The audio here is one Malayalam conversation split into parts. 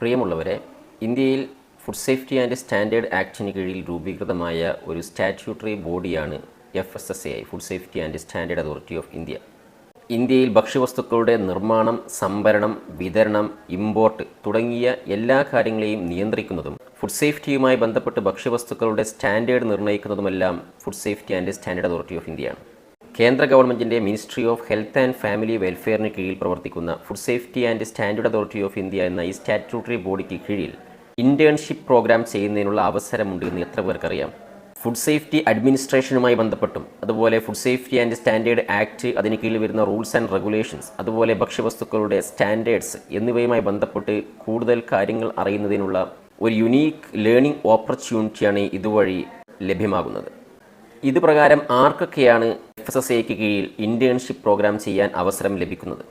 പ്രിയമുള്ളവരെ ഇന്ത്യയിൽ ഫുഡ് സേഫ്റ്റി ആൻഡ് സ്റ്റാൻഡേർഡ് ആക്ടിന് കീഴിൽ രൂപീകൃതമായ ഒരു സ്റ്റാറ്റ്യൂട്ടറി ബോഡിയാണ് F S S A I food safety and standard authority of India ഇന്ത്യയിൽ ഭക്ഷ്യവസ്തുക്കളുടെ നിർമ്മാണം സംഭരണം വിതരണം ഇമ്പോർട്ട് തുടങ്ങിയ എല്ലാ കാര്യങ്ങളെയും നിയന്ത്രിക്കുന്നതും ഫുഡ് സേഫ്റ്റിയുമായി ബന്ധപ്പെട്ട് ഭക്ഷ്യവസ്തുക്കളുടെ standard നിർണയിക്കുന്നതുമെല്ലാം food safety and standard authority of ഇന്ത്യയാണ് കേന്ദ്ര ഗവൺമെന്റിന്റെ ministry of health and family വെൽഫെയറിന് കീഴിൽ പ്രവർത്തിക്കുന്ന food safety and standard authority of India എന്ന ഈ സ്റ്റാറ്റ്യൂട്ടറി ബോഡിക്ക് കീഴിൽ ഇന്റേൺഷിപ്പ് പ്രോഗ്രാം ചെയ്യുന്നതിനുള്ള അവസരമുണ്ട് എന്ന് എത്ര പേർക്കറിയാം. ഫുഡ് സേഫ്റ്റി അഡ്മിനിസ്ട്രേഷനുമായി ബന്ധപ്പെട്ടും അതുപോലെ food safety and standard act അതിന് കീഴിൽ വരുന്ന റൂൾസ് ആൻഡ് റെഗുലേഷൻസ് അതുപോലെ ഭക്ഷ്യവസ്തുക്കളുടെ സ്റ്റാൻഡേർഡ്സ് എന്നിവയുമായി ബന്ധപ്പെട്ട് കൂടുതൽ കാര്യങ്ങൾ അറിയുന്നതിനുള്ള ഒരു യുണീക്ക് ലേണിംഗ് ഓപ്പർച്യൂണിറ്റിയാണ് ഇതുവഴി ലഭ്യമാകുന്നത്. ഇത് പ്രകാരം ആർക്കൊക്കെയാണ് എഫ് എസ് എസ് എക്ക് കീഴിൽ ഇന്റേൺഷിപ്പ് പ്രോഗ്രാം ചെയ്യാൻ അവസരം ലഭിക്കുന്നത്.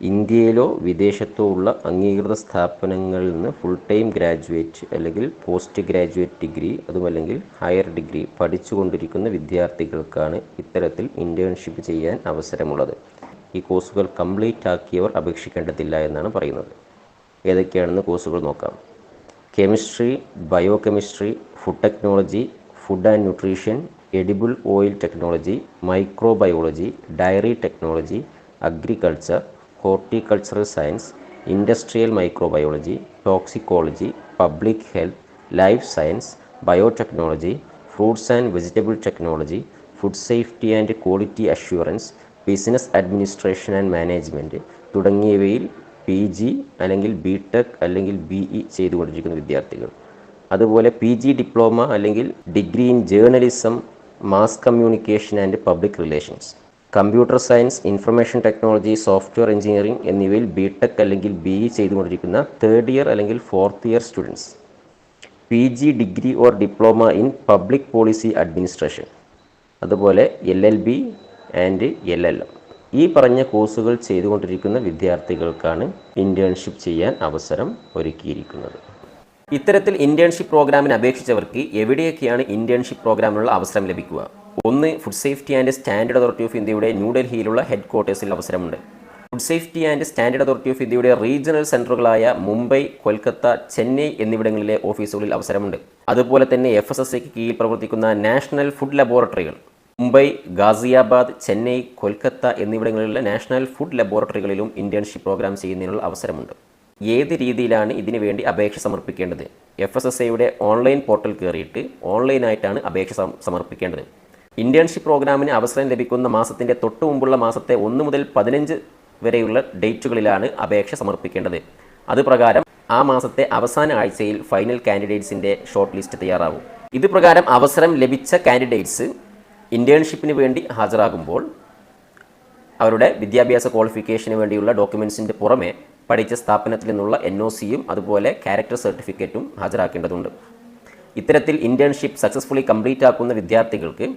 ഇന്ത്യയിലോ വിദേശത്തോ ഉള്ള അംഗീകൃത സ്ഥാപനങ്ങളിൽ നിന്ന് ഫുൾ ടൈം ഗ്രാജുവേറ്റ് അല്ലെങ്കിൽ പോസ്റ്റ് ഗ്രാജുവേറ്റ് ഡിഗ്രി അതുമല്ലെങ്കിൽ ഹയർ ഡിഗ്രി പഠിച്ചുകൊണ്ടിരിക്കുന്ന വിദ്യാർത്ഥികൾക്കാണ് ഇത്തരത്തിൽ ഇന്റേൺഷിപ്പ് ചെയ്യാൻ അവസരമുള്ളത്. ഈ കോഴ്സുകൾ കംപ്ലീറ്റ് ആക്കിയവർ അപേക്ഷിക്കേണ്ടതില്ല എന്നാണ് പറയുന്നത്. ഏതൊക്കെയാണെന്ന് കോഴ്സുകൾ നോക്കാം. Chemistry bio chemistry food technology food and nutrition edible oil technology microbiology dairy technology agriculture horticultural science industrial microbiology toxicology public health life science biotechnology fruits and vegetable technology food safety and quality assurance business administration and management തുടങ്ങിയവയിൽ പി ജി അല്ലെങ്കിൽ ബി ടെക് അല്ലെങ്കിൽ ബി ഇ ചെയ്തുകൊണ്ടിരിക്കുന്ന വിദ്യാർത്ഥികൾ. അതുപോലെ പി ജി ഡിപ്ലോമ അല്ലെങ്കിൽ degree in journalism mass communication and public relations computer science information technology software engineering എന്നിവയിൽ ബി ടെക് അല്ലെങ്കിൽ ബി ഇ ചെയ്തുകൊണ്ടിരിക്കുന്ന തേർഡ് ഇയർ അല്ലെങ്കിൽ fourth year students P G degree or diploma in public policy administration അതുപോലെ L L B and L L M ഈ പറഞ്ഞ കോഴ്സുകൾ ചെയ്തുകൊണ്ടിരിക്കുന്ന വിദ്യാർത്ഥികൾക്കാണ് ഇന്റേൺഷിപ്പ് ചെയ്യാൻ അവസരം ഒരുക്കിയിരിക്കുന്നത്. ഇത്തരത്തിൽ ഇന്റേൺഷിപ്പ് പ്രോഗ്രാമിന് അപേക്ഷിച്ചവർക്ക് എവിടെയൊക്കെയാണ് ഇന്റേൺഷിപ്പ് പ്രോഗ്രാമിനുള്ള അവസരം ലഭിക്കുക? ഒന്ന് food safety and standard authority of ഇന്ത്യയുടെ ന്യൂഡൽഹിയിലുള്ള ഹെഡ് ക്വാർട്ടേഴ്സിൽ അവസരമുണ്ട്. Food safety and standard authority of ഇന്ത്യയുടെ റീജിയണൽ സെന്ററുകളായ മുംബൈ കൊൽക്കത്ത ചെന്നൈ എന്നിവിടങ്ങളിലെ ഓഫീസുകളിൽ അവസരമുണ്ട്. അതുപോലെ തന്നെ എഫ് എസ് എസ് സിക്ക് കീഴിൽ പ്രവർത്തിക്കുന്ന നാഷണൽ ഫുഡ് ലബോറട്ടറികൾ മുംബൈ ഗാസിയാബാദ് ചെന്നൈ കൊൽക്കത്ത എന്നിവിടങ്ങളിലുള്ള നാഷണൽ ഫുഡ് ലബോറട്ടറികളിലും ഇന്റേൺഷിപ്പ് പ്രോഗ്രാം ചെയ്യുന്നതിനുള്ള അവസരമുണ്ട്. ഏത് രീതിയിലാണ് ഇതിനു വേണ്ടി അപേക്ഷ സമർപ്പിക്കേണ്ടത്? എഫ് എസ് എസ് ഐയുടെ ഓൺലൈൻ പോർട്ടൽ കയറിയിട്ട് ഓൺലൈനായിട്ടാണ് അപേക്ഷ സമർപ്പിക്കേണ്ടത്. ഇന്റേൺഷിപ്പ് പ്രോഗ്രാമിന് അവസരം ലഭിക്കുന്ന മാസത്തിന്റെ തൊട്ട് മുമ്പുള്ള മാസത്തെ ഒന്ന് മുതൽ പതിനഞ്ച് വരെയുള്ള ഡേറ്റുകളിലാണ് അപേക്ഷ സമർപ്പിക്കേണ്ടത്. അതുപ്രകാരം ആ മാസത്തെ അവസാന ആഴ്ചയിൽ ഫൈനൽ കാൻഡിഡേറ്റ്സിന്റെ ഷോർട്ട് ലിസ്റ്റ് തയ്യാറാവും. ഇത് പ്രകാരം അവസരം ലഭിച്ച കാൻഡിഡേറ്റ്സ് ഇന്റേൺഷിപ്പിന് വേണ്ടി ഹാജരാകുമ്പോൾ അവരുടെ വിദ്യാഭ്യാസ ക്വാളിഫിക്കേഷന് വേണ്ടിയുള്ള ഡോക്യുമെൻസിന്റെ പുറമെ പഠിച്ച സ്ഥാപനത്തിൽ നിന്നുള്ള എൻ ഒ സിയും അതുപോലെ ക്യാരക്ടർ സർട്ടിഫിക്കറ്റും ഹാജരാക്കേണ്ടതുണ്ട്. ഇത്തരത്തിൽ ഇന്റേൺഷിപ്പ് സക്സസ്ഫുള്ളി കംപ്ലീറ്റ് ആക്കുന്ന വിദ്യാർത്ഥികൾക്ക്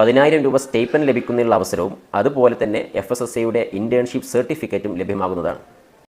പതിനായിരം രൂപ സ്റ്റേപ്പൻ ലഭിക്കുന്നതിനുള്ള അവസരവും അതുപോലെ തന്നെ എഫ് എസ് എസ് എയുടെ ഇന്റേൺഷിപ്പ് സർട്ടിഫിക്കറ്റും ലഭ്യമാകുന്നതാണ്.